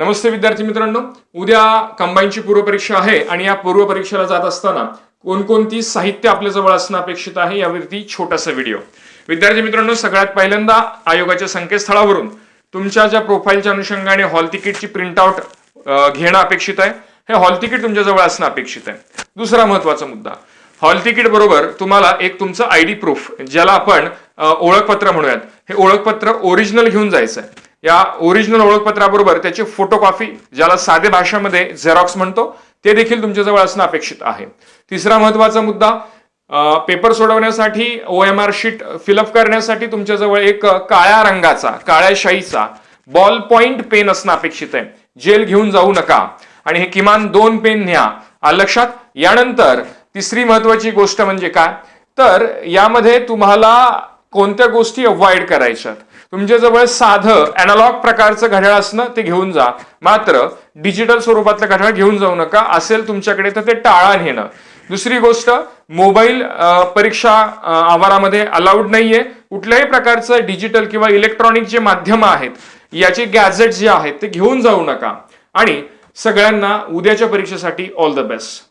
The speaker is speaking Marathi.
नमस्ते विद्यार्थी मित्रांनो. उद्या कंबाईनची पूर्वपरीक्षा आहे आणि या पूर्वपरीक्षेला जात असताना कोणकोणती साहित्य आपल्या जवळ असणं अपेक्षित आहे यावरती छोटासा व्हिडिओ विद्यार्थी मित्रांनो सगळ्यात पहिल्यांदा आयोगाच्या संकेतस्थळावरून तुमच्या ज्या प्रोफाईलच्या अनुषंगाने हॉल तिकीटची प्रिंटआउट घेणं अपेक्षित आहे. हे हॉल तिकीट तुमच्या जवळ असणं अपेक्षित आहे. दुसरा महत्त्वाचा मुद्दा. हॉल तिकीट बरोबर तुम्हाला एक तुमचं आय डी प्रूफ ज्याला आपण ओळखपत्र म्हणूयात. हे ओळखपत्र ओरिजिनल घेऊन जायचं आहे या ओरिजिनल ओळखपत्राबरोबर त्याची फोटोकॉपी ज्याला साधे भाषेमध्ये झेरॉक्स म्हणतो ते देखील तुमच्याजवळ असणं अपेक्षित आहे. तिसरा महत्त्वाचा मुद्दा पेपर सोडवण्यासाठी O M R sheet fill up करण्यासाठी तुमच्याजवळ एक काळ्या रंगाचा काळ्या शाईचा बॉल पॉइंट पेन असणं अपेक्षित आहे. जेल घेऊन जाऊ नका. आणि हे किमान दोन पेन न्या. लक्षात? यानंतर तिसरी महत्वाची गोष्ट म्हणजे काय? तर यामध्ये तुम्हाला कोणत्या गोष्टी अवॉइड करायच्यात? तुमच्याजवळ साधं अॅनालॉग प्रकारचं घड्याळ असणं ते घेऊन जा. मात्र डिजिटल स्वरूपातलं घड्याळ घेऊन जाऊ नका. असेल तुमच्याकडे तर ते टाळा नेणं दुसरी गोष्ट मोबाईल परीक्षा आवारामध्ये अलाउड नाहीये. कुठल्याही प्रकारचं डिजिटल किंवा इलेक्ट्रॉनिक जे माध्यम आहेत याचे गॅजेट जे आहेत ते घेऊन जाऊ नका. आणि सगळ्यांना उद्याच्या परीक्षेसाठी ऑल द बेस्ट